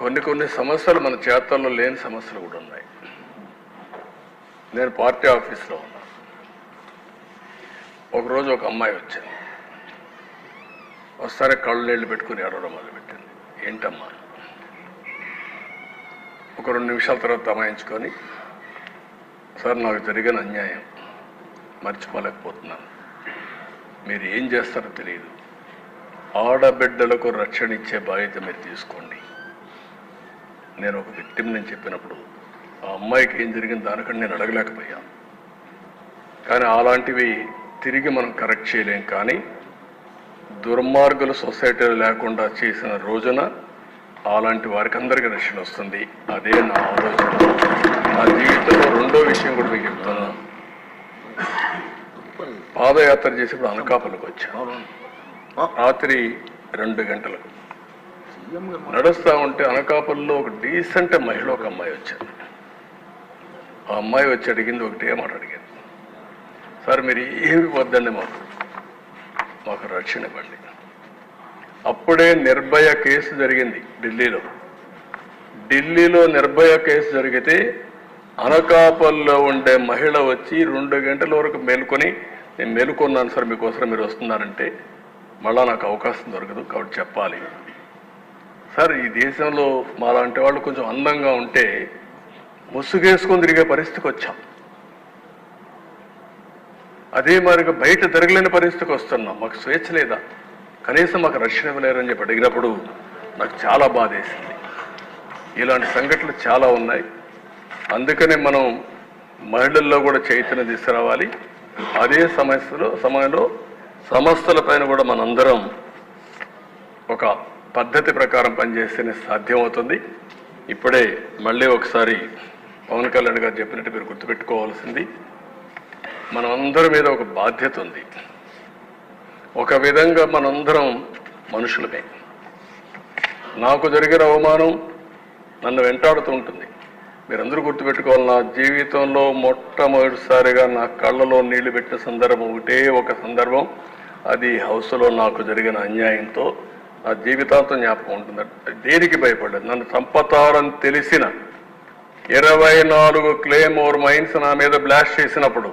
కొన్ని కొన్ని సమస్యలు మన చేతల్లో లేని సమస్యలు కూడా ఉన్నాయి. నేను పార్టీ ఆఫీస్లో ఉన్నా. ఒకరోజు ఒక అమ్మాయి వచ్చింది. వస్తారే కళ్ళు నీళ్ళు పెట్టుకుని ఏడవడం మొదలుపెట్టింది. ఏంటమ్మా? ఒక రెండు నిమిషాల తర్వాత తమాయించుకొని సార్ నాకు జరిగిన అన్యాయం మర్చిపోలేకపోతున్నాను. మీరు ఏం చేస్తారో తెలియదు ఆడబిడ్డలకు రక్షణ ఇచ్చే బాధ్యత మీరు తీసుకోండి. నేను ఒక విక్టిమ్ నేను చెప్పినప్పుడు ఆ అమ్మాయికి ఏం జరిగింది దానికంటే నేను అడగలేకపోయాను కానీ అలాంటివి తిరిగి మనం కరెక్ట్ చేయలేం. కానీ దుర్మార్గులు సొసైటీలో లేకుండా చేసిన రోజున అలాంటి వారికి అందరికీ రక్షణ వస్తుంది. అదే నా ఆలోచన. నా జీవితంలో రెండో విషయం కూడా మీకు చెప్తున్నాను పాదయాత్ర చేసేప్పుడు అనకాపల్లికి వచ్చాను రాత్రి రెండు గంటలకు. నడుస్తూ ఉంటే అనకాపల్లిలో ఒక డీసెంట్ మహిళ ఒక అమ్మాయి వచ్చారు. ఆ అమ్మాయి వచ్చి అడిగింది ఒకటే మాట అడిగింది సార్ మీరు ఏమి వద్దండి మాకు? మాకు రక్షణ ఇవ్వండి. అప్పుడే నిర్భయ కేసు జరిగింది ఢిల్లీలో. ఢిల్లీలో నిర్భయ కేసు జరిగితే అనకాపల్లో ఉండే మహిళ వచ్చి రెండు గంటల వరకు మేలుకొని నేను మేలుకున్నాను సార్ మీకోసం మీరు వస్తున్నారంటే మళ్ళా నాకు అవకాశం దొరకదు కాబట్టి చెప్పాలి. సార్ ఈ దేశంలో మాలాంటి వాళ్ళు కొంచెం అందంగా ఉంటే ముసుగేసుకొని తిరిగే పరిస్థితికి వచ్చాం. అదే మరిగా బయట తిరగలేని పరిస్థితికి వస్తున్నాం. మాకు స్వేచ్ఛ లేదా? కనీసం మాకు రక్షణ ఇవ్వలేరని చెప్పి అడిగినప్పుడు నాకు చాలా బాధేసింది. ఇలాంటి సంఘటనలు చాలా ఉన్నాయి. అందుకనే మనం మహిళల్లో కూడా చైతన్యం తీసుకురావాలి. అదే సమస్యలో సమయంలో సమస్యలపైన కూడా మనందరం ఒక పద్ధతి ప్రకారం పనిచేస్తేనే సాధ్యమవుతుంది. ఇప్పుడే మళ్ళీ ఒకసారి పవన్ కళ్యాణ్ గారు చెప్పినట్టు మీరు గుర్తుపెట్టుకోవాల్సింది. మనందరి మీద ఒక బాధ్యత ఉంది. ఒక విధంగా మనందరం మనుషులమే. నాకు జరిగిన అవమానం నన్ను వెంటాడుతూ ఉంటుంది. మీరందరూ గుర్తుపెట్టుకోవాలి నా జీవితంలో మొట్టమొదటిసారిగా నా కళ్ళలో నీళ్ళు పెట్టిన సందర్భం ఒకటే ఒక సందర్భం. అది హౌస్లో నాకు జరిగిన అన్యాయంతో నా జీవితాంతం జ్ఞాపకం ఉంటుంది దేనికి భయపడలేదు నన్ను చంపతారని తెలిసిన ఇరవై నాలుగు క్లెయిమ్ ఓవర్ మైన్స్ నా మీద బ్లాస్ట్ చేసినప్పుడు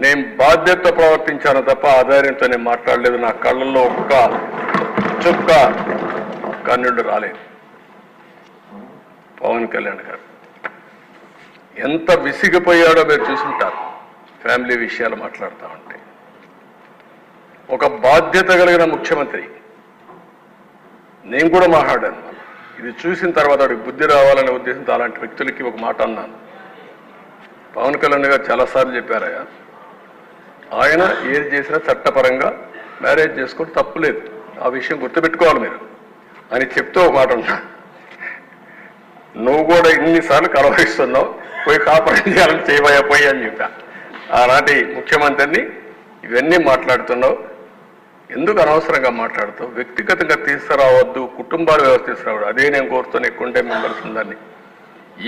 నేను బాధ్యత ప్రవర్తించాను తప్ప ఆధార్యంతో నేను మాట్లాడలేదు. నా కళ్ళల్లో ఒక్క చుక్క కన్నుడు రాలేదు. పవన్ కళ్యాణ్ గారు ఎంత విసిగిపోయాడో మీరు చూసుంటారు. ఫ్యామిలీ విషయాలు మాట్లాడుతూ ఉంటే. ఒక బాధ్యత కలిగిన ముఖ్యమంత్రి నేను కూడా మాట్లాడాను. ఇది చూసిన తర్వాత వాడికి బుద్ధి రావాలనే ఉద్దేశంతో అలాంటి వ్యక్తులకి ఒక మాట అన్నాను. పవన్ కళ్యాణ్ గారు చాలాసార్లు చెప్పారయ్యా ఆయన ఏది చేసినా చట్టపరంగా మ్యారేజ్ చేసుకోవడం తప్పులేదు ఆ విషయం గుర్తుపెట్టుకోవాలి మీరు. అని చెప్తూ ఒక మాట ఉన్నా నువ్వు కూడా ఇన్నిసార్లు కలవరిస్తున్నావు పోయి కాపురం చేయాలని చేయబోయా పోయి అని చెప్పా. ఆనాటి ముఖ్యమంత్రిని ఇవన్నీ మాట్లాడుతున్నావు. ఎందుకు అనవసరంగా మాట్లాడుతావు? వ్యక్తిగతంగా తీసుకురావద్దు కుటుంబాలు వ్యవస్థ తీసుకురావద్దు. అదే నేను కోరుతాను ఎక్కువంటే మెంబర్స్ ఉందని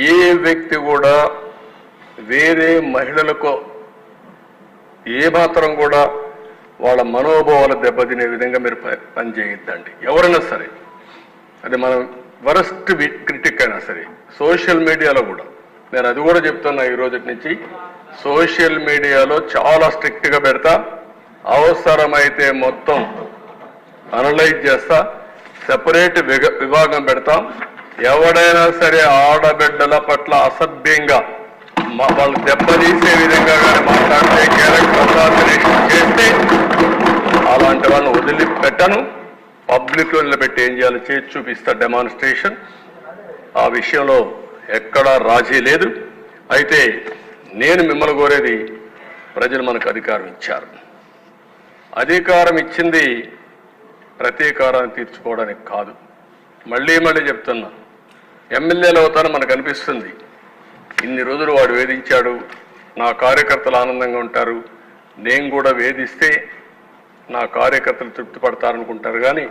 ఏ వ్యక్తి కూడా వేరే మహిళలకు ఏ మాత్రం కూడా వాళ్ళ మనోభావాలు దెబ్బతినే విధంగా మీరు ప- ఎవరైనా సరే. అది మనం వరస్ట్ క్రిటిక్ అయినా సరే. సోషల్ మీడియాలో కూడా. నేను అది కూడా చెప్తున్నా ఈ రోజు నుంచి. సోషల్ మీడియాలో చాలా స్ట్రిక్ట్గా పెడతా. అవసరమైతే మొత్తం అనలైజ్ చేస్తా సెపరేట్ విభాగం పెడతాం. ఎవడైనా సరే ఆడబిడ్డల పట్ల అసభ్యంగా వాళ్ళు దెబ్బతీసే విధంగా కానీ మాట్లాడితే క్యారెక్టర్ అసాసినేషన్ చేస్తే అలాంటి వాళ్ళని వదిలిపెట్టను పబ్లిక్లో నిలబెట్టి ఏం చేయాలో? చేసి చూపిస్తా డెమాన్స్ట్రేషన్ ఆ విషయంలో ఎక్కడా రాజీ లేదు. అయితే నేను మిమ్మల్ని కోరేది ప్రజలు మనకు అధికారం ఇచ్చారు. అధికారం ఇచ్చింది ప్రతీకారాన్ని తీర్చుకోవడానికి కాదు. మళ్ళీ మళ్ళీ చెప్తున్నా ఎమ్మెల్యేలు అవుతాను మనకు అనిపిస్తుంది. ఇన్ని రోజులు వాడు వేధించాడు నా కార్యకర్తలు ఆనందంగా ఉంటారు నేను కూడా వేధిస్తే నా కార్యకర్తలు తృప్తి పడతారనుకుంటారు కానీ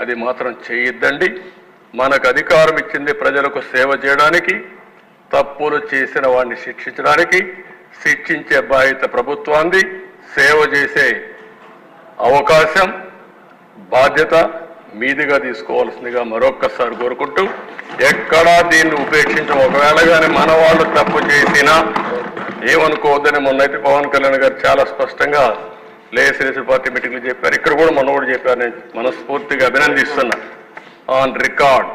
అది మాత్రం చేయొద్దండి. మనకు అధికారం ఇచ్చింది ప్రజలకు సేవ చేయడానికి తప్పులు చేసిన వాడిని శిక్షించడానికి శిక్షించే బాధ్యత ప్రభుత్వాన్ని సేవ చేసే అవకాశం బాధ్యత మీదిగా తీసుకోవాల్సిందిగా మరొక్కసారి కోరుకుంటూ ఎక్కడా దీన్ని ఉపేక్షించం. ఒకవేళ కానీ మన వాళ్ళు తప్పు చేసినా ఏమనుకోవద్దని మొన్నైతే పవన్ కళ్యాణ్ గారు చాలా స్పష్టంగా లేసిరేసి పార్టీ మీటింగ్లు చెప్పారు. ఇక్కడ కూడా మనోడు కూడా చెప్పారు. నేను మనస్ఫూర్తిగా అభినందిస్తున్నా. On record.